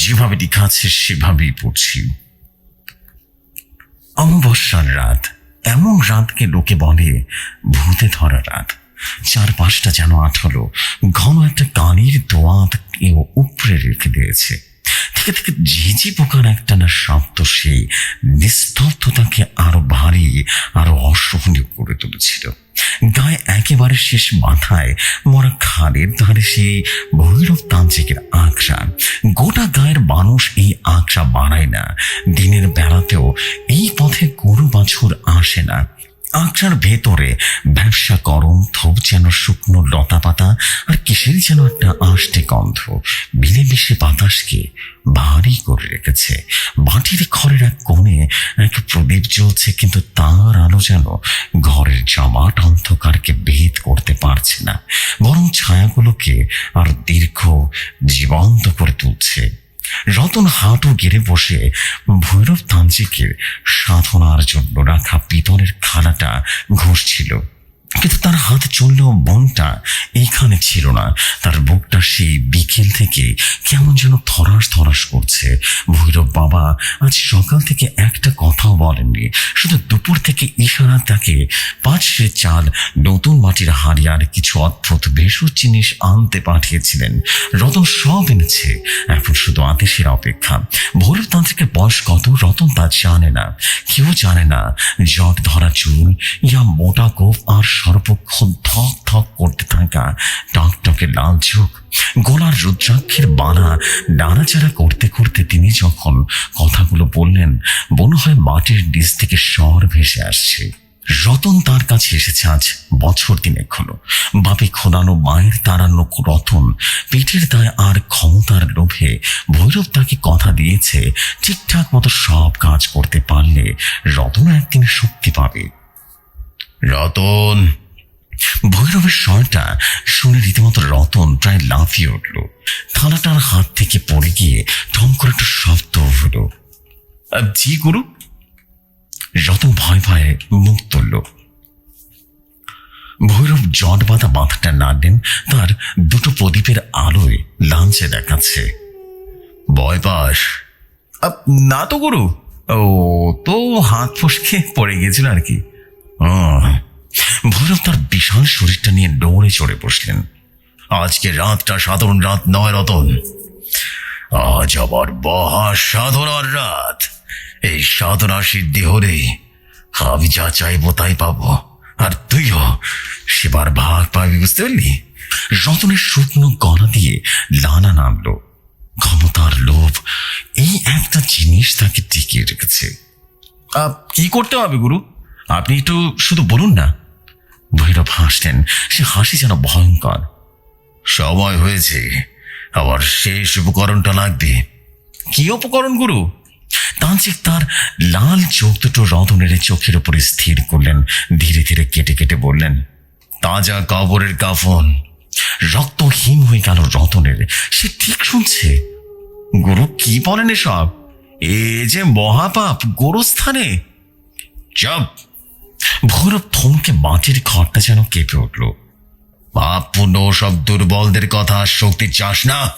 যেভাবে লেখা আছে সেভাবেই পড়ছি। অমাবস্যার রাত, এমন রাতকে লোকে বলে ভূতে ধরা রাত। চারপাশটা যেন আঠালো, ঘন একটা কানের দোয়াত কেউ উপরে রেখে দিয়েছে। থেকে থেকে ঝিঝি পোকার একটা না শব্দ সেই নিস্তব্ধতাকে আরও ভারী, আরও অসহনীয় করে তুলেছিল। গায়ে একেবারে শেষ মাথায় মরা খালের ধারে সেই ভৈরব তান্ত্রিকের আঁকড়া গোটা গায়ের মানুষ এই আঁকড়া বাড়ায় না। দিনের বেলাতেও এই পথে গরু বাছুর আসে না। আঁকড়ার ভেতরে ব্যবসা গরম থোপ যেন শুকনো লতা পাতা, আর কিসের যেন একটা আষ্টে গন্ধ। বিলে বেশি বাতাসকে ভারী করে রেখেছে। মাটির ঘরের এক কোণে এক প্রদীপ জ্বলছে, কিন্তু তার আলো যেন ঘরের জমাট অন্ধকারকে ভেদ করতে পারছে না। বরং ছায়াগুলোকে আর দীর্ঘ জীবন্ত করে তুলছে। রতন হাঁটু গেড়ে বসে ভৈরব তান্ত্রিকের সাধনার জন্য রাখা পিতলের খানাটা ঘষছিল। কিন্তু তার হাত চললেও মনটা এইখানে ছিল না। তার বুকটা সেই বিকেল থেকে কেমন যেন থরাস থরাস করছে। ভৈরব বাবা আজ সকাল থেকে একটা কথাও বলেননি। শুধু দুপুর থেকে ইশারা তাকে পাঁচ সে চাল, নতুন মাটির হাড়ি আর কিছু অদ্ভুত ভেষজ জিনিস আনতে পাঠিয়েছিলেন। রতন সব এনেছে। এখন শুধু আদেশের অপেক্ষা। ভৈরব তান্ত্রিকের বয়স কত রতন তা জানে না। কেউ জানে না। জট ধরা চুল, ইয়া মোটা গোপ আর সর্বক্ষণ থক থক করতে থাকা টকটকে লাল চোখ গলার রুদ্রাক্ষের বানা নাড়াচাড়া করতে করতে তিনি যখন কথাগুলো বললেন, মনে হয় মাটির নিচ থেকে স্বর ভেসে আসছে। রতন তার কাছে এসেছে আজ বছর দিনেক হলো। বাপি খোদানো মায়ের তাড়ানো রতন পেটের দায় আর ক্ষমতার লোভে ভৈরব তাকে কথা দিয়েছে, ঠিকঠাক মতো সব কাজ করতে পারলে রতন একদিন শক্তি পাবে। রতন। ভৈরবের স্বরটা শুনে রীতিমতো রতন প্রায় লাফিয়ে উঠল। থালাটার হাত থেকে পড়ে গিয়ে ঠম করে একটা শব্দ হলো জি, গুরু। রতন ভয় ভয়ে মুখ তুলল। ভৈরব জট বাঁধা মাথাটা নাড়লেন তার দুটো প্রদীপের আলোয় লাঞ্চে দেখাচ্ছে। ভয় পাস না তো, গুরু। ও, তো হাত ফসকে পড়ে গিয়েছিল আর কি। ভৈরব তার বিশাল শরীরটা নিয়ে দৌড়ে চড়ে বসলেন। আজকে রাতটা সাধারণ রাত নয় রতন। আজ আবার মহা সাধনার রাত। এই সাধনা সিদ্ধি হলে আমি যা চাইব তাই পাবো। আর তুইও সেবার ভাগ পাবি, বুঝতে পারলি? রতনের শুকনো গলা দিয়ে লানা নামলো। ক্ষমতার লোভ এই একটা জিনিস তাকে টিকিয়ে রেখেছে। কি করতে হবে, গুরু? আপনি একটু শুধু বলুন না। ভৈরব হাসলেন। সে হাসি যেন ভয়ঙ্কর। সময় হয়েছে। আবার শেষ উপকরণটা লাগবে। কি উপকরণ, গুরু? তান্ত্রিক তার লাল চোখ দুটো রতনের চোখের উপরে স্থির করলেন। ধীরে ধীরে কেটে কেটে বললেন, তাজা কবরের কাফন। রক্তহীন হয়ে গেল রতনের। সে ঠিক শুনছে। গুরু, কি বলেন এসব? এ যে মহাপাপ গোরস্থানে। চপ। ভৈরব থমকে মাটির ঘরটা যেন কেঁপে উঠল। পাপ পুণ্য সব দুর্বলদের কথা শক্তি চাস না।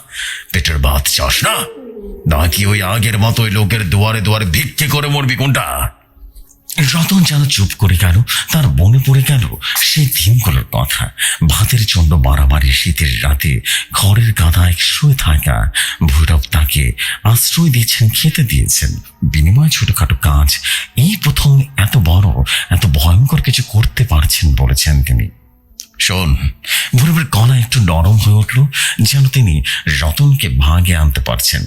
পেটের ভাত চাস না? নাকি ওই আগের মতোই লোকের দুয়ারে দুয়ারে ভিক্ষে করে মরবি কোনটা? রতন যেন চুপ করে গেল, তার মনে পড়ে গেল সেই দিনগুলোর কথা। ভাতের জন্য মারামারি শীতের রাতে ঘরের গাদায় শুয়ে থাকা ভৈরব তাকে আশ্রয় দিয়েছেন, খেতে দিয়েছেন। বিনিময়ে ছোটখাটো কাজ, এই প্রথম এত বড়, এত ভয়ঙ্কর কিছু করতে পারছেন বলেছেন তিনি। শোন, ভৈরবের গলা একটু নরম হয়ে উঠল, যেন তিনি রতনকে ভাগে আনতে পারছেন।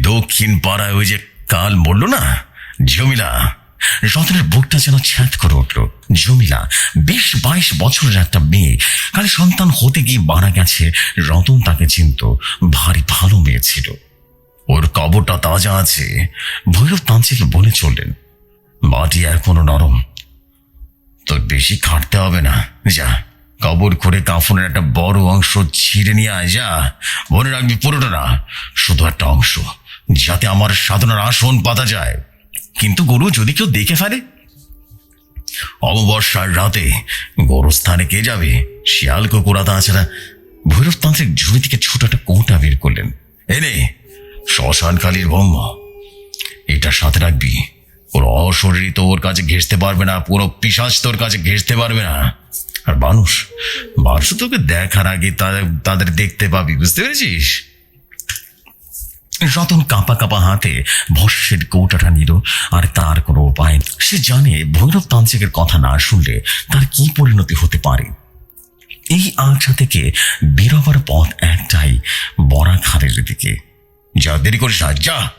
দক্ষিণ পাড়ায় ওই যে কাল বলল না জমিলা রতনের বুকটা যেন ছ্যাঁত করে উঠল। জমিলা বিশ বাইশ বছরের একটা মেয়ে। কালে সন্তান হতে গিয়ে মারা গেছে, রতন তাকে চিনত। ভারী ভালো মেয়ে ছিল। ওর কবরটা তাজা আছে, ভৈরব তান্ত্রিকে বলে চললেন। মাটি এখনও নরম। তোর বেশি খাটতে হবে না। যা, কবর করে কাফনের একটা বড় অংশ ছিঁড়ে নিয়ে আয়, যা। মনে রাখবি পুরোটা না, শুধু একটা অংশ, যাতে আমার সাধনার আসন পাতা যায়। কিন্তু গরু যদি কেউ দেখে ফেলে? অমাবস্যার রাতে গোরস্থানে কে যাবে? শিয়াল কুকুরা তাছাড়া ভৈরব তান্ত্রিক ঝুড়ি থেকে ছোট একটা কৌটা বের করলেন। এনে শ্মশানকালীর ব্রহ্ম, এটা সাথে রাখবি। ওর অশরীরই তো ওর কাছে ঘেঁষতে পারবে না, পুরো পিসাজ তোর কাছে ঘেঁষতে পারবে না। আর মানুষ মানুষ তোকে দেখার আগে তাদের দেখতে পাবি, বুঝতে পেরেছিস? রতন কাঁপা কাঁপা হাতে ভস্যের কৌটাটা নিল, আর তার কোনো উপায়। সে জানে ভৈরব তান্ত্রিকের কথা না শুনলে তার কি পরিণতি হতে পারে? এই আঁচা থেকে বেরোবার পথ একটাই বড়া খালের দিকে। যা দেরি করিস না, যা।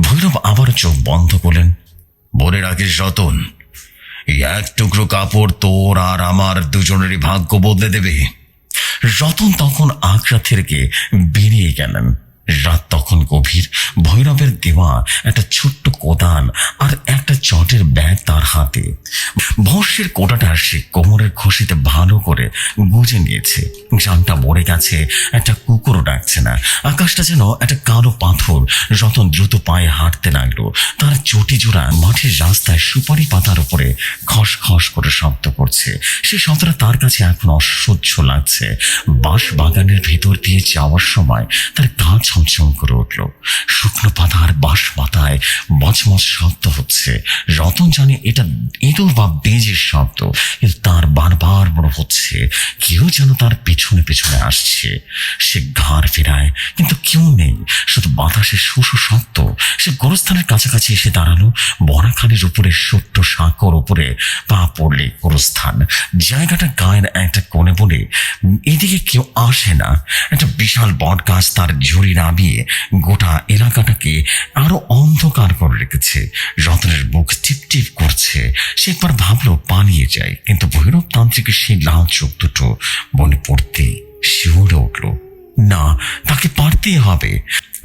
ভৈরব আবার চোখ বন্ধ করলেন। বলে রাখিস রতন, এই এক টুকরো কাপড় তোর আর আমার দুজনেরই ভাগ্য বদলে দেবে। রতন তখন আগ্রা থেকে বেরিয়ে গেলেন। রাত তখন গভীর। ভৈরবের দেওয়া একটা ছোট্ট কোদাল আর একটা চটের ব্যাগ তার হাতে। ভস্যের কোটাটা সে কোমরের খুশিতে ভালো করে গুজে নিয়েছে। জানটা মরে গেছে, একটা কুকুরও ডাকছে না। আকাশটা যেন একটা কালো পাথর রতন দ্রুত পায়ে হাঁটতে লাগল। তার চটি জোড়া মাঠের রাস্তায় সুপারি পাতার উপরে খস খস করে শব্দ করছে। সে শব্দটা তার কাছে এখন অসহ্য লাগছে। বাঁশ বাগানের ভেতর দিয়ে যাওয়ার সময় তার গা ছমছম করে উঠল। শুকনো পাতা আর বাঁশ পাতায় মচমচ শব্দ হচ্ছে। রতন জানে এটা ইঁদুর বা বেজের শব্দ, কিন্তু তার বারবার মনে হচ্ছে কেউ যেন তার পেছনে পেছনে আসছে। সে ঘাড় ফেরায়, কিন্তু কেউ নেই। শুধু বাতাসের শুশু শব্দ। সে গোরস্থানের কাছাকাছি এসে দাঁড়াল। বরাখালির উপরে ছোট্ট সাঁকর উপরে পা পড়লে গোরস্থান। জায়গাটা গায়ের একটা কোণে বলে এদিকে কেউ আসে না। একটা বিশাল বট গাছ তার ঝুড়ি নামিয়ে গোটা এলাকাটাকে আরও অন্ধকার করে রেখেছে। রতনের বুক টিপ টিপ করছে। সে একবার ভাবলো, পালিয়ে যায় কিন্তু ভৈরব তান্ত্রিকের সেই লাল চোখ দুটো মনে পড়তে শিউরে উঠল। না, তাকে পারতেই হবে।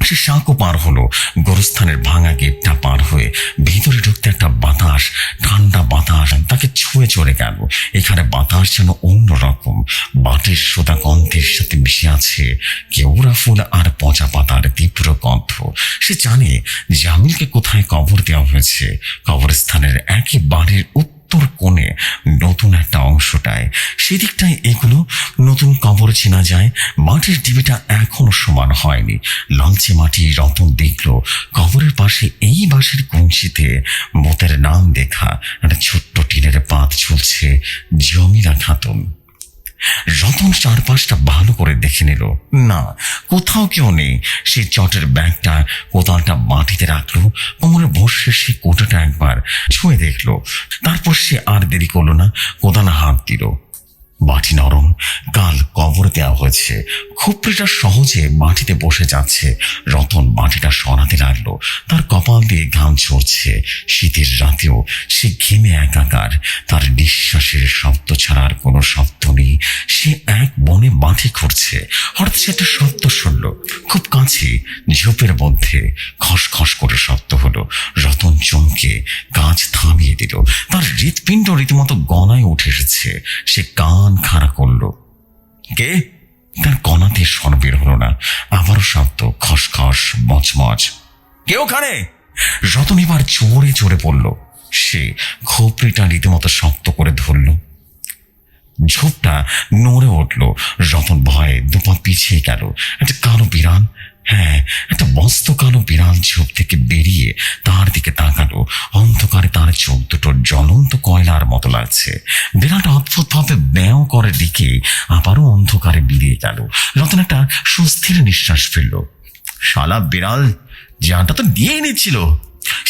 সে সাঁকো পার হলো। গোরস্থানের ভাঙা গেটটা পার হয়ে ভিতরে ঢুকতে একটা বাতাস, ঠান্ডা বাতাস তাকে ছুঁয়ে চলে গেল। এখানে বাতাস যেন অন্যরকম। বাটের সোদা গন্ধের সাথে মিশে আছে কেওড়া ফুল আর পচা পাতার তীব্র গন্ধ। সে জানে জামিলকে কোথায় কবর দেওয়া হয়েছে। কবরস্থানের একেবারের উত্তর কোণে নতুন একটা অংশটায়। সেদিকটায় এগুলো নতুন কবর চেনা যায়। মাটির ডিবিটা এখনও সমান হয়নি। লালচে মাটি রতন দেখল, কবরের পাশে এই বাঁশের কঞ্চিতে মতের নাম দেখা একটা ছোট্ট টিনের পাত ঝুলছে জমিরা খাতুন রতন চারপাশটা ভালো করে দেখে নিল। না, কোথাও কেউ নেই। সে চটের ব্যাগটা কোদালটা মাটিতে রাখল, কোমরে বসে সে কোটাটা একবার ছুঁয়ে দেখল। তারপর সে আর দেরি করল না, কোদাল হাত দিল। মাটি নরম কাল কবর দেওয়া হয়েছে। খুপড়িটা সহজে মাটিতে বসে যাচ্ছে। রতন মাটিটা সরাতে লাগল। তার কপাল দিয়ে ঘাম ঝরছে। শীতের রাতেও সে ঘেমে একাকার। তার নিঃশ্বাসের শব্দ ছাড়া আর কোনো শব্দ নেই। সে এক বনে মাটি খুঁড়ছে। হঠাৎ সে একটা শব্দ শুনল। খুব কাছে, ঝোপের মধ্যে খস খস করে শব্দ হলো। রতন চমকে কাজ থামিয়ে দিল। তার হৃৎপিণ্ড রীতিমতো গলায় উঠে এসেছে। সে কান খাড়া করল। কে? তার কণাতে স্বর বের হলো না। আবারও শব্দ খসখস, মচমচ। কে ওখানে? রতন এবার চোরে চড়ে পড়ল সে খোপড়িটা রীতিমতো শক্ত করে ধরল। ঝোপটা নড়ে উঠল। রতন ভয়ে দুপা পিছিয়ে গেল। একটা কালো বিড়াল হ্যাঁ একটা মস্ত কালো বিড়াল ঝোপ থেকে বেরিয়ে তার দিকে তাকালো। অন্ধকারে তার চোখ দুটো জ্বলন্ত কয়লার মতো লাগছে। বিড়ালটা অদ্ভুতভাবে ব্যয় করে দিকে আবারও অন্ধকারে বেরিয়ে গেল। রতন একটা সুস্থির নিঃশ্বাস ফেলল। শালা বিড়াল, জানটা তো দিয়েই নিচ্ছিল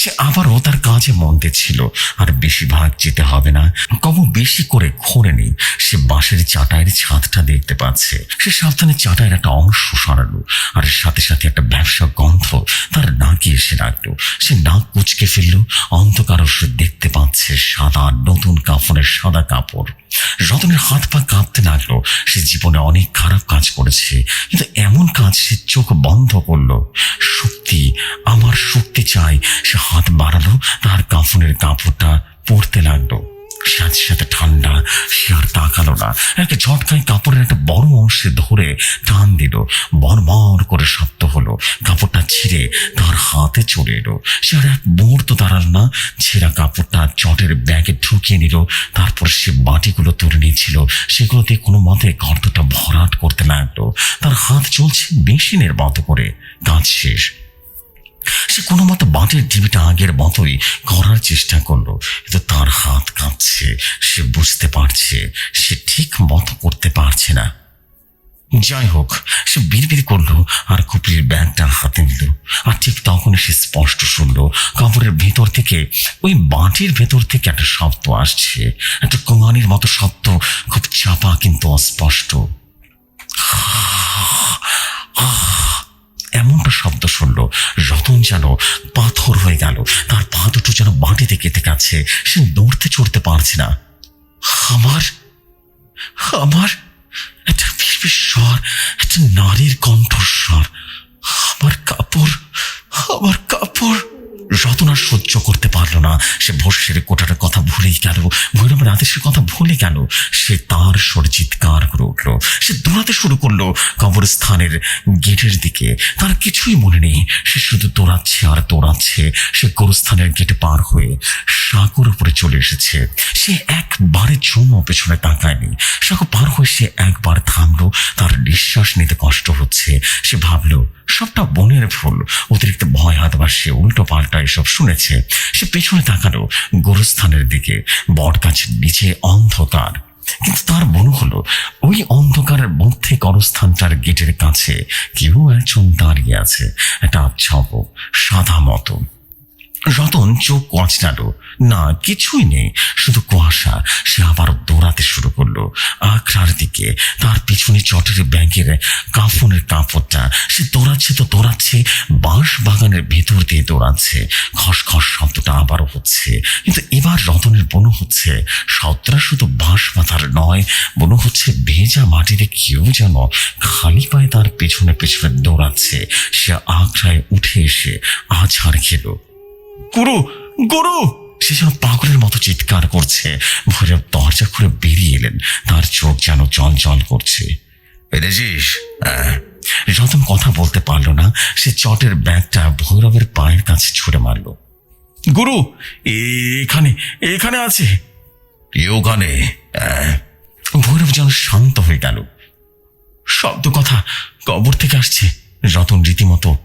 সে আবারও তার কাজে মন ছিল, আর বেশিরভাগ যেতে হবে না। কম বেশি করে খোঁড়ে নেই, সে বাঁশের চাটাইয়ের ছাদটা দেখতে পাচ্ছে। সে সাবধানে চাটাইয়ের একটা অংশ সরালো, আর সাথে সাথে একটা ব্যবসা গন্ধ তার নাকে এসে লাগল সে নাক কুচকে ফেলল, অন্ধকার সে দেখতে পাচ্ছে সাদা, নতুন কাপড়ের সাদা কাপড়। রতনের হাত পা কাঁপতে লাগল, সে জীবনে অনেক খারাপ কাজ করেছে, কিন্তু এমন কাজ সে চোখ বন্ধ করল। শক্তি আমার শক্তি চাই সে হাত বাড়ালো, তার কাফনের কাপড়টা পরতে লাগল। সাথে সাথে ঠান্ডা, সে আর তাকালো না। একটা ঝটকায় কাপড়ের একটা বড় অংশে ধরে টান দিল। বনবর করে শব্দ হলো। কাপড়টা ছিঁড়ে তার হাতে চলে এলো। সে আর এক মুহূর্ত দাঁড়াল না। ছেঁড়া কাপড়টা চটের ব্যাগে ঢুকিয়ে নিল। তারপর সে বাটিগুলো তুলে নিয়েছিল। সেগুলোতে কোনো মতে গর্তটা ভরাট করতে লাগল। তার হাত চলছে মেশিনের মতো করে। কাজ শেষ। সে কোনো মতো বাঁটের ডিবিটা আগের মতোই করার চেষ্টা করল, কিন্তু তার হাত কাঁপছে, সে বুঝতে পারছে, সে ঠিক মতো করতে পারছে না। যাই হোক, সে বিড়বিড় করল আর খুপড়ির ব্যাগটা হাতে নিল, আর ঠিক তখন সে স্পষ্ট শুনলো কাপড়ের ভেতর থেকে, ওই বাটির ভেতর থেকে একটা শব্দ আসছে, একটা কোঙানির মতো শব্দ, খুব চাপা কিন্তু অস্পষ্ট। এমনটা শব্দ শুনলো যেন পাথর হয়ে গেল। তার পা দুটো যেন মাটিতে কেটে গেছে। সে নড়তে চড়তে পারছে না। আমার আমার একটা স্বর, একটা নারীর কণ্ঠস্বর, আমার কাপড় আমার কাপড়। রতন সহ্য করতে পারল না। সে ভস্যের কোটার কথা ভুলেই গেল। ভৈরবের আদেশের কথা ভুলে গেল। সে তার স্বর চিৎকার করে উঠল। সে দৌড়াতে শুরু করল কবরস্থানের গেটের দিকে। তার কিছুই মনে নেই। সে শুধু দৌড়াচ্ছে আর দৌড়াচ্ছে। সে গোরস্থানের গেটে পার হয়ে সাগর উপরে চলে এসেছে। সে একবারের জন্য পেছনে তাকায়নি। সাগর পার হয়ে সে একবার থামলো। তার নিঃশ্বাস নিতে কষ্ট হচ্ছে। সে ভাবলো সবটা বনের ফুল। অতিরিক্ত ভয় অথবা সে উল্টো পাল্টা এসব শুনেছে। সে পেছনে তাকালো গোরস্থানের দিকে। বট গাছের নিচে অন্ধকার। কিন্তু তার মনে হলো, ওই অন্ধকারের মধ্যে করস্থানটার গেটের কাছে কেউ একজন দাঁড়িয়ে আছে। একটা আচ্ছাব সাদা মতো। রতন চোখ কচলালো না, কিছুই নেই। শুধু কুয়াশা। সে আবার দৌড়াতে শুরু করল। আখড়ার দিকে। তার পিছনে চটের ব্যাগের কাফনের কাপড়টা। সে দৌড়াচ্ছে তো দৌড়াচ্ছে। বাঁশ বাগানের ভেতর দিয়ে দৌড়াচ্ছে। খসখস শব্দটা আবারও হচ্ছে। কিন্তু এবার রতনের মনে হচ্ছে। শব্দটা শুধু বাঁশ পাতার নয় মনে হচ্ছে ভেজা মাটিতে কেউ যেন খালি পায়ে তার পেছনে পেছনে দৌড়াচ্ছে। সে আখড়ায় উঠে এসে আছাড় খেলো। গুরু গুরু! সে যেন পাগলের মতো চিৎকার করছে। ভৈরব দরজা খুলে বেরিয়ে এলেন। তার চোখ যেন জল জল করছে। পেরেছিস রতন কথা বলতে পারল না। সে চটের ব্যাগটা ভৈরবের পায়ের কাছে ছুড়ে মারল। গুরু, এখানে এখানে আছে। ওখানে? ভৈরব যেন শান্ত হয়ে গেল। শব্দ কথা কবর থেকে আসছে। রতন রীতিমতো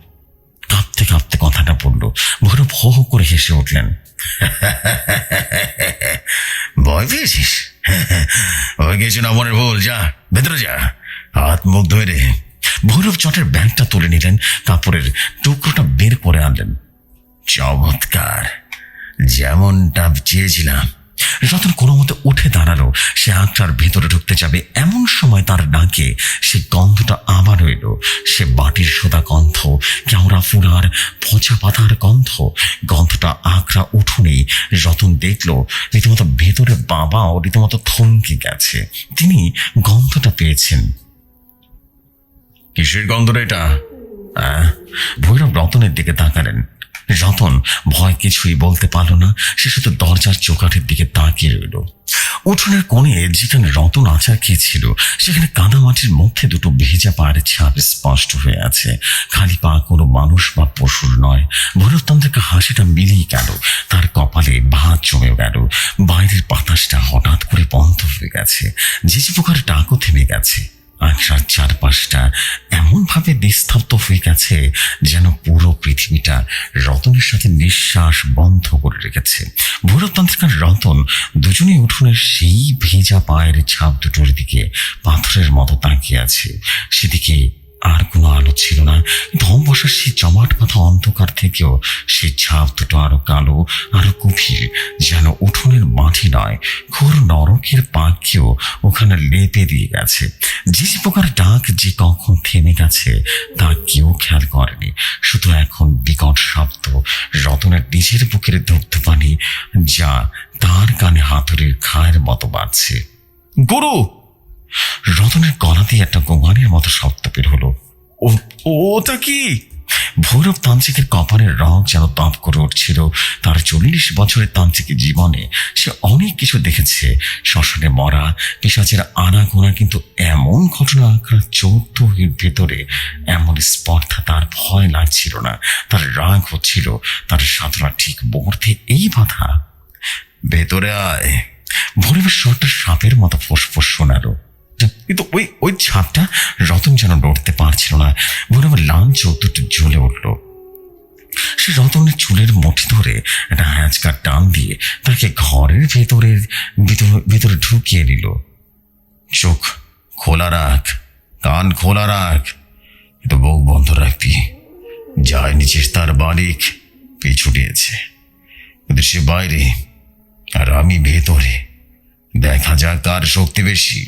কাঁপতে কাঁপতে কথাটা বলল ভৈরব হো হো করে হেসে উঠলেন। ভয় পেয়েছিস? ওই কিছু না মনের ভুল যা ভেতরে যা। হাত মুখ ধরে ভৈরব চটের ব্যাগটা তুলে নিলেন কাপড়ের টুকরোটা বের করে আনলেন। চমৎকার। যেমনটা চেয়েছিলাম রতন কোনো মতে উঠে দাঁড়াল, সে আঁকটার ভেতরে ঢুকতে যাবে। এমন সময় তার ডাকে সে গন্ধটা আবার এলো। সে বাটির সোদা গন্ধ কেওড়া ফুলার পচা পাতার গন্ধ। গন্ধটা আঁকড়া উঠুনেই রতন দেখল, রীতিমতো ভেতরে বাবাও রীতিমতো থমকে গেছে। তিনি গন্ধটা পেয়েছেন। কিসের গন্ধটা এটা? ভৈরব রতনের দিকে তাকালেন। রতন ভয় কিছুই বলতে পারল না। সে শুধু দরজার চোকাঠের দিকে তাকিয়ে রইল। উঠোনের কোণে যেখানে রতন আচার খেয়েছিল, সেখানে কাদামাটির মধ্যে দুটো ভেজা পায়ের ছাপ স্পষ্ট হয়ে আছে। খালি পা কোনো মানুষ বা পশুর নয়। ভৈরবতন্ত্রকে হাসিটা মিলেই গেল। তার কপালে ভাত জমে গেল। বাইরের বাতাসটা হঠাৎ করে বন্ধ হয়ে গেছে। ঝিঝি পোকার ডাকও থেমে গেছে। আশার চারপাশটা এমনভাবে নিস্তব্ধ হয়ে গেছে যেন পুরো পৃথিবীটা রতনের সাথে নিঃশ্বাস বন্ধ করে রেখেছে। ভৈরবতান্ত্রিকার রতন দুজনেই উঠোনের সেই ভেজা পায়ের ছাপ দুটোর দিকে পাথরের মতো তাকিয়ে আছে। সেদিকে আর কোনো আলো ছিল না। ধম বসার সেই জমাট মাথা অন্ধকার থেকেও সেই ছাপ দুটো আরও কালো, আরও গভীর, যেন উঠোনের মাটি নয়, ঘোর নরকের পাখিও ওখানে লেপে দিয়ে গেছে। যে পোকার ডাক যে কখন থেমে গেছে, তা কেউ খেয়াল করেনি। শুধু এখন বিকট শব্দ, রতনের নিজের বুকের ধূপধূপানি, যা তার কানে হাতুড়ির খায়ের মতো বাড়ছে গুরু রতনের গলা দিয়ে একটা গোমানের মতো শব্দ বের হলো। ওটা কি? ভৈরব তান্ত্রিকের কপালের রং যেন তাপ করে উঠছিল। তার চল্লিশ বছরের তান্ত্রিকের জীবনে সে অনেক কিছু দেখেছে। শ্মশানে মরা, পিসাচের আনাগোনা কিন্তু এমন ঘটনা আঁকড়া চৌদ্দ ভেতরে এমন স্পর্ধা তার ভয় লাগছিল না। তার রাগ হচ্ছিল, তার সাধনা ঠিক মুহূর্তে এই বাধা। ভেতরে আয়। ভৈরবের স্বরটা সাপের মতো ফোসফোস শোনালো। কিন্তু ওই ওই ছাপটা রতন যেন নড়তে পারছিল না। ভৈরবের লাল চৌদ্দটা জ্বলে উঠল। সে রতনের চুলের মুঠি ধরে একটা হ্যাঁচকা টান দিয়ে তাকে ঘরের ভেতরের, ভিতর- ভেতরে ঢুকিয়ে দিল চোখ খোলা রাখ, কান খোলা রাখ। কিন্তু বুক বন্ধ রাখবি যায় নিচিস তার বালিক পিছু দিয়েছে কিন্তু সে বাইরে, আর আমি ভেতরে। দেখা যাক কার শক্তি বেশি।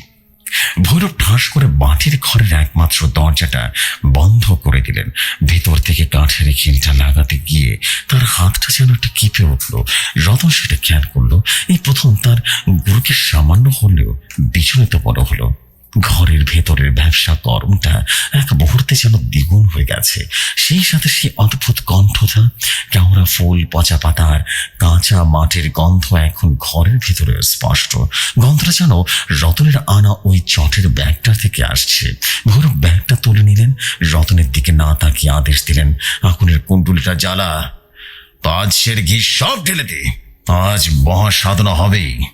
ভৈরব ঠাস করে মাটির ঘরের একমাত্র দরজাটা বন্ধ করে দিলেন। ভেতর থেকে কাঠের খিলটা লাগাতে গিয়ে তার হাতটা যেন একটা কেঁপে উঠল। রতন সেটা খেয়াল করল, এই প্রথম তার গুরুকে সামান্য হলেও বিচলিত বড় হলো। ঘরের ভেতরের ব্যবসা কর্মটা এক মুহূর্তে যেন দ্বিগুণ হয়ে গেছে। সেই সাথে সেই অদ্ভুত কণ্ঠটা কেওড়া ফুল, পচা পাতার কাঁচা মাটির গন্ধ এখন ঘরের ভেতরে স্পষ্ট। গন্ধটা যেন রতনের আনা ওই চটের ব্যাগটা থেকে আসছে। ভৈরব ব্যাগটা তুলে নিলেন, রতনের দিকে না তাকিয়ে আদেশ দিলেন, আগুনের কুণ্ডুলিটা জ্বালা। পাঁচ সের ঘি সব ঢেলে দে। আজ মহা সাধনা হবেই।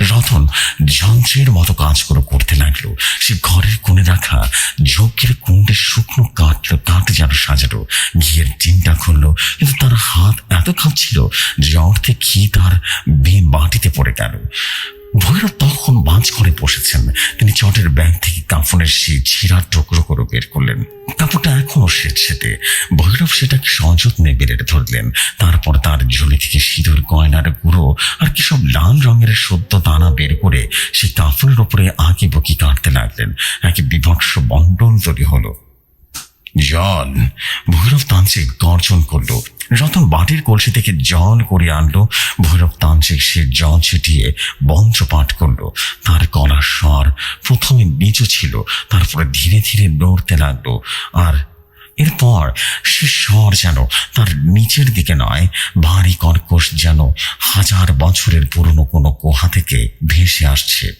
রতন যন্ত্রের মতো কাজ করে করতে লাগল। সে ঘরের কোণে রাখা ঝোঁকের কুণ্ডে শুকনো কাঠ কাঠ যেন সাজালো। ঘিয়ের টিনটা খুললো, কিন্তু তার হাত এত কাঁপছিল যে অর্থে ঘি তার বে মাটিতে পড়ে গেল। ভৈরব তখন বাঁচ করে বসেছেন। তিনি চটের ব্যাগ থেকে কাফনের শীত ছিঁড়ার টুকরো করে বের করলেন। কাপড়টা এখনও সেতে ভৈরব সেটাকে সযত্নে বেড়ে ধরলেন। তারপর তার ঝুলি থেকে সিঁদুর, গয়নার গুঁড়ো আর কি সব লাল রঙের সদ্য দানা বের করে সেই কাফনের ওপরে আঁকি বকি কাটতে লাগলেন। একে বিভৎস বন্ডল তৈরি হলো। জল ভৈরব তান্ত্রিক গর্জন করল। রতন বাটির কলসি থেকে জল করে আনলো। ভৈরব তান্ত্রিক সে জল ছিটিয়ে মন্ত্র পাঠ করল। তার গলার স্বর প্রথমে নিচু ছিল, তারপরে ধীরে ধীরে নড়তে লাগল। আর এরপর সে স্বর যেন তার নিচের দিকে নয়, ভারী কর্কশ যেন হাজার বছরের পুরনো কোনো কোহা থেকে ভেসে আসছে।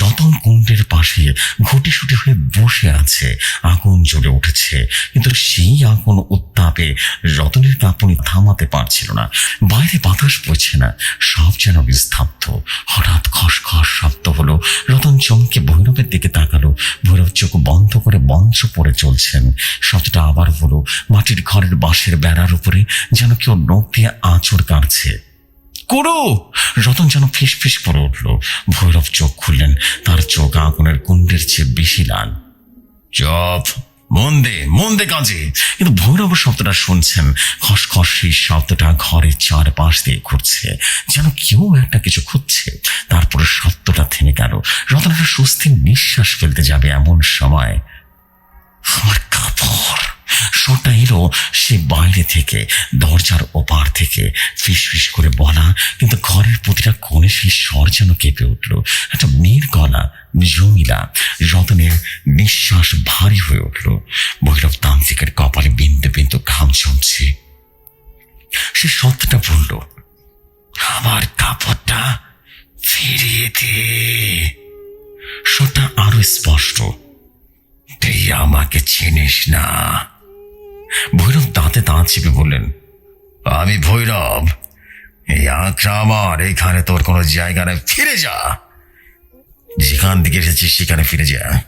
রতন কুণ্ডের পাশে ঘুটিসুটি হয়ে বসে আছে, আগুন জ্বলে উঠেছে। কিন্তু সেই আগুন উত্তাপে রতনের কাঁপুনি থামাতে পারছিল না। বাইরে বাতাস বইছে না, সব যেন বিস্তাব্ধ হঠাৎ খসখস শব্দ হলো। রতন চমকে ভৈরবের দিকে তাকালো। ভৈরব চোখ বন্ধ করে মঞ্চ পড়ে চলছেন। শব্দটা আবার হলো মাটির ঘরের বাঁশের বেড়ার উপরে যেন কেউ নখ দিয়ে আঁচড় কাটছে করো! রতন যেন ফিস ফিস করে উঠল। ভৈরব চোখ খুললেন, তার চোখ আগুনের কুণ্ডের চেয়ে বেশি লাল। চপ! মন দে মন দে কাজে। কিন্তু ভৈরব শব্দটা শুনছেন, খসখস সেই শব্দটা ঘরের চারপাশ দিয়ে ঘুরছে। যেন কেউ একটা কিছু খুঁজছে। তারপরে শব্দটা থেমে গেল। রতন একটা স্বস্তির নিঃশ্বাস ফেলতে যাবে এমন সময়। আমার শোটা এলো সে বাইরে থেকে, দরজার ওপার থেকে ফিস ফিস করে বলা, কিন্তু ঘরের প্রতিটা কোণে সেই স্বর যেন কেঁপে উঠল। একটা মেয়ের গলা, জমিলা, রতনের নিঃশ্বাস ভারী হয়ে উঠল। ভৈরব তান্ত্রিকের কপালে বিন্দু বিন্দু ঘাম জমছে। সে সত্যটা বলল, আমার কাপড়টা ফিরিয়ে দে। শোটা আরও স্পষ্ট, তুই আমাকে চিনিস না। ভৈরব দাঁতে দাঁত চেপে বললেন, আমি ভৈরব, এই আঁকড়া আমার, এখানে তোর কোনো জায়গা নেই, ফিরে যা। যেখান থেকে এসেছিস সেখানে ফিরে যা।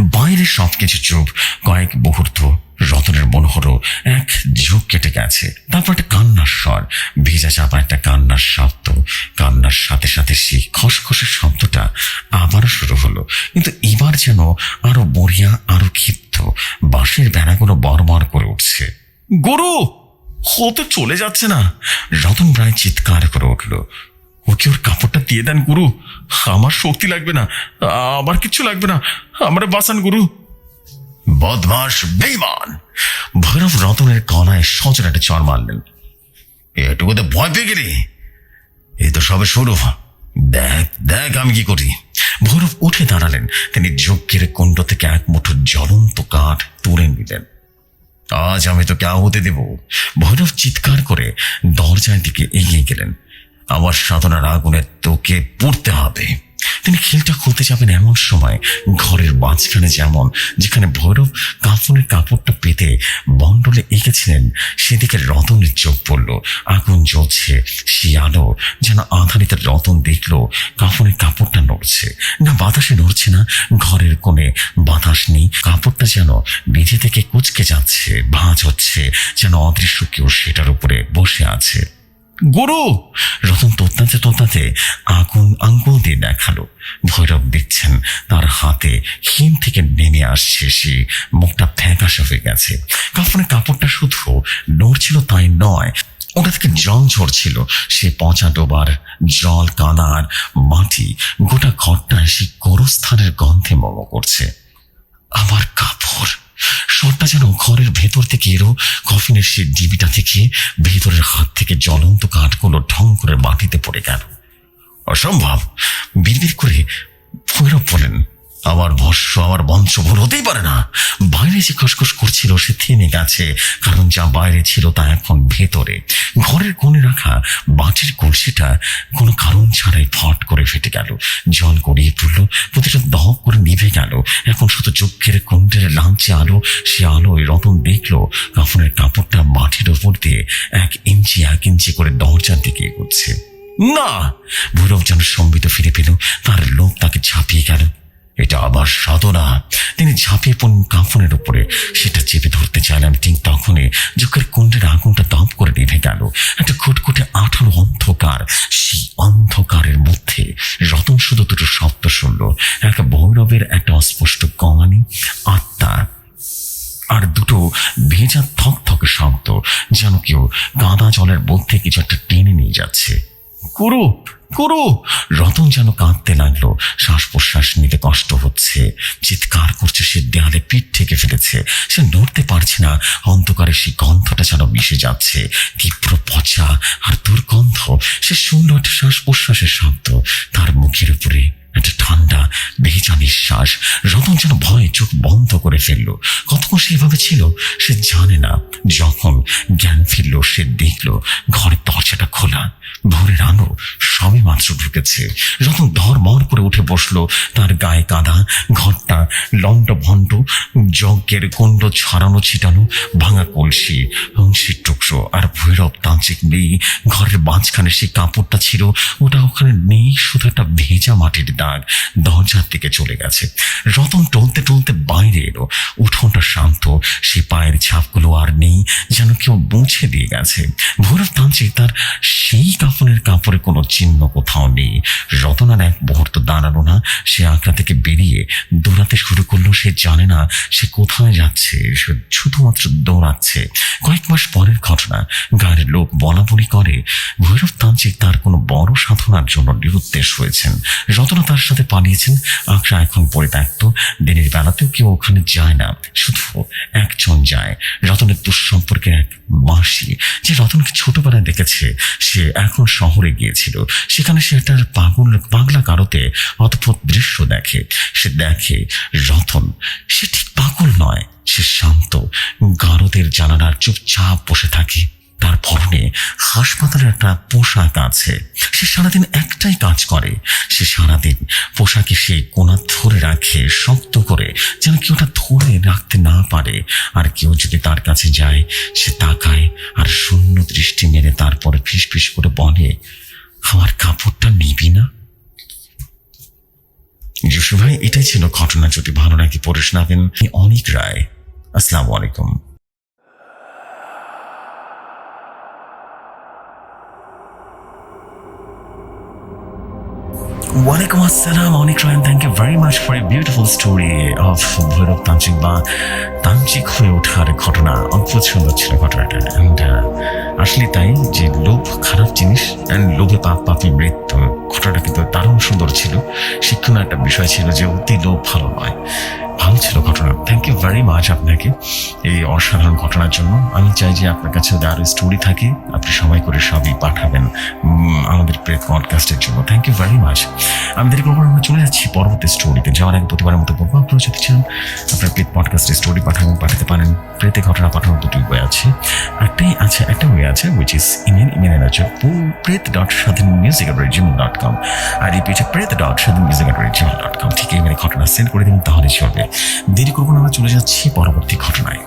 বাইরে সবকিছু চুপ, কয়েক মুহূর্ত রতনের মনে হলো এক ঝোঁক কেটে গেছে। তারপর একটা কান্নার স্বর। ভেজা চাপা একটা কান্নার শব্দ। কান্নার সাথে সাথে সেই খসখসের শব্দটা আবারও শুরু হলো। কিন্তু এবার যেন আরও বরিয়া আরও ক্ষিপ্ত, বাঁশের বেড়াগুলো বরবর করে উঠছে। গরু! ও তো চলে যাচ্ছে না! রতন প্রায় চিৎকার করে উঠল। ওকে ওর কাপড়টা দিয়ে দেন, গুরু। আমার শক্তি লাগবে না। আমার কিচ্ছু লাগবে না। আমরা বাঁচান, গুরু। বদমাস বেইমান। ভৈরব রতনের কনায় সজরাটে চর মারলেন। এটুকুতে ভয় পেয়ে গেলি? এই তো সবে শুরু। দেখ দেখ আমি কি করি। ভৈরব উঠে দাঁড়ালেন। তিনি যজ্ঞের কুণ্ড থেকে এক মুঠো জ্বলন্ত কাঠ তুলে নিলেন। আজ আমি তোকে আহতে দেব। ভৈরব চিৎকার করে দরজার দিকে এগিয়ে গেলেন। আমার সাধনার আগুনে তোকে পড়তে হবে। তিনি খিলটা খুলতে যাবেন এমন সময় ঘরের মাঝখানে যেমন, যেখানে ভৈরব কাফনের কাপড়টা পেতে বন্ডলে এঁকেছিলেন, সেদিকে রতনের চোখ পড়ল। আগুন জ্বলছে সে আলো যেন আধারিতে রতন দেখল, কাফনের কাপড়টা নড়ছে। না, বাতাসে নড়ছে না, ঘরের কোণে বাতাস নেই। কাপড়টা যেন নিজে থেকে কুচকে যাচ্ছে, ভাঁজ হচ্ছে, যেন অদৃশ্য কেউ সেটার উপরে বসে আছে। গুরু! রতন তোতাতে তোতাতে আগুন আঙ্গুল দিয়ে দেখাল। ভৈরব দেখছেন তার হাতে হিম থেকে নেমে আসছে সে। মুখটা ফ্যাকাশে হয়ে গেছে। কাফনের কাপড়টা শুধু নড়ছিল তাই নয়, ওটা থেকে জল ঝরছিল। সে পচা ডোবার জল কাদার মাটি গোটা ঘরটায় সে গোরস্থানের গন্ধে মম করছে। আমার কাপড় সরটা যেন ঘরের ভেতর থেকে এলো, কফিনের সেই ডিবিটা থেকে ভেতরের হাত থেকে জ্বলন্ত কাঠগুলো ঢং করে মাটিতে পড়ে গেল। অসম্ভব। বিড়বিড় করে ভৈরব বলেন আমার ভস্য, আমার বংশ ভুল হতেই পারে না। বাইরে যে খসখস করছিল, সে থেমে গেছে। কারণ যা বাইরে ছিল, তা এখন ভেতরে। ঘরের কোণে রাখা বাটির কলসিটা কোনো কারণ ছাড়াই ফট করে ফেটে গেল। জল গড়িয়ে পড়ল প্রতিটা দহ করে নিভে গেল। এখন শুধু চোখের কুণ্ডের লাঞ্চে আলো, সে আলোয় রতন দেখল, কাফনের কাপড়টা মাটির ওপর দিয়ে এক ইঞ্চি এক ইঞ্চি করে দরজার দিকে এগোচ্ছে। না! ভৈরব যেন সম্বিত ফিরে পেল, তার লোক তাকে ছাপিয়ে গেল। এটা আবার সাধনা। তিনি ঝাঁপিয়ে পড়লেন কাফনের উপরে। সেটা চেপে ধরতে চাইলেন। ঠিক তখনই চোখের কুণ্ডের আগুনটা দপ করে নিভে গেল। একটা খুটখুটে আঠালো অন্ধকার। সেই অন্ধকারের মধ্যে রতন শুধু দুটো শব্দ শুনল। এক ভৈরবের, একটা অস্পষ্ট কমানি আত্মা আর দুটো ভেজা থক থক শব্দ। যেন কেউ কাদা জলের মধ্যে কিছু একটা টেনে নিয়ে যাচ্ছে। করু, কুরু। রতন যেন কাঁদতে লাগল। শ্বাস প্রশ্বাস নিতে কষ্ট হচ্ছে। চিৎকার করছে, সে দেয়ালে পিঠ থেকে ফেলেছে। সে নড়তে পারছে না। অন্ধকারে সে গন্ধটা যেন মিশে যাচ্ছে। তীব্র পচা আর দুর্গন্ধ। সে শূন্য শ্বাস প্রশ্বাসের শব্দ। তার মুখের উপরে একটা ঠান্ডা ভেজা নিঃশ্বাস। রতন যেন ভয়ে চোখ বন্ধ করে ফেলল। কতক্ষণ সেভাবে ছিল, সে জানে না। যখন জ্ঞান ফিরল, সে দেখল, ঘরের দরজাটা খোলা। ভোরের আলো সবে মাত্র ঢুকেছে। রতন ধর মর করে উঠে বসল। তার গায়ে কাদা, ঘরটা লন্ড ভণ্ড, যজ্ঞের কুণ্ড ছড়ানো ছিটানো, ভাঙা কলসি হংসির টুকরো আর ভৈরব তান্ত্রিক নেই। ঘরের মাঝখানে সেই কাপড়টা ছিল, ওটা ওখানে নেই, শুধু একটা ভেজা মাটির দাগ দরজার দিকে চলে গেছে। রতন টলতে টলতে বাইরে এলো। উঠোনটা শান্ত, সে পায়ের ছাপগুলো আর নেই, যেন কেউ মুছে দিয়ে গেছে। ভৈরব তান্ত্রিক তার সেই কাপড়ের কাপড়ে কোনো চিহ্ন কোথাও নেই। রতন আর এক মুহূর্ত দাঁড়াল না, সে আঁকড়া থেকে বেরিয়ে দৌড়াতে শুরু করল। সে জানে না সে কোথায় যাচ্ছে, সে শুধুমাত্র দৌড়াচ্ছে। কয়েক মাস পরের ঘটনা, গায়ের লোক বলা বলি করে। ভৈরব তান্ত্রিক তার কোনো বড় সাধনার জন্য নিরুদ্দেশ হয়েছেন। রতনা তার সাথে পালিয়েছেন আঁকড়া এখন পরিত্যক্ত। দিনের বেলাতেও কেউ ওখানে যায় না, শুধু একজন যায়। রতনের দুঃসম্পর্কের এক মাসি, যে রতনকে ছোটবেলায় দেখেছে, সে এখন শহরে গিয়েছিল। সেখানে সে একটা পাগল পাগলা কারোতে অদ্ভুত দৃশ্য দেখে। সে দেখে রতন, সে ঠিক পাগল নয়, সে শান্ত। গারদের জানালার চুপচাপ বসে থাকে। তার পরনে হাসপাতালের একটা পোশাক আছে। সে সারাদিন একটাই কাজ করে। সে সারাদিন পোশাকে সে কোনা ধরে রাখে, শক্ত করে, যেন কেউ ওটা ধরে রাখতে না পারে। আর কেউ যদি তার কাছে যায়, সে তাকায় আর শূন্য দৃষ্টি মেরে তারপরে ফিস ফিস করে বলে, আমার কাপড়টা নিবি না? যশু ভাই, এটাই ছিল ঘটনা। যদি ভালো নাকি পড়ে শোনাবেন। অনেক রায়। আসসালামু আলাইকুম। ওয়ালাইকুম আসসালাম, অনেক Rayyan thank you very much for a beautiful story of Bhairav Tantrik বা তান্ত্রিক হয়ে ওঠার ঘটনা অদ্ভুত সুন্দর ছিল ঘটনাটা। অ্যান্ড আসলে তাই যে লোভ খারাপ জিনিস অ্যান্ড লোভে পাপ, পাপি মৃত্যু। ঘটনাটা কিন্তু দারুণ সুন্দর ছিল। শিক্ষণীয় একটা বিষয় ছিল যে অতি লোভ ভালো নয়। ভালো ছিল ঘটনা। থ্যাংক ইউ ভেরি মাচ আপনাকে এই অসাধারণ ঘটনার জন্য। আমি চাই যে আপনার কাছে যদি আরও স্টোরি থাকে, আপনি সময় করে সবই পাঠাবেন আমাদের প্রেত পডকাস্টের জন্য। থ্যাংক ইউ ভেরি মাচ আমি দেরি করব আমরা চলে যাচ্ছি পরবর্তী স্টোরিতে যাওয়ার আগে প্রতিবারের মতো বলব আপনারা যদি চান আপনার প্রেত পডকাস্টের স্টোরি পাঠাবেন পাঠাতে পারেন। প্রেতে ঘটনা পাঠানোর দুটি উপায় আছে। একটাই আছে, একটা ওয়ে আছে উইচ ইস ইমেল ইমেলের আছে প্রেত ডট স্বাধীন মিউজিক জিমেল কম আর পেজে প্রেত ডট স্বাধীন মিউজিক জিমেল ডট কম ঠিক এই ঘটনা সেন্ড করে দিন, তাহলে চলবে। দেরি করব না, আমরা চলে যাচ্ছি পরবর্তী ঘটনায়।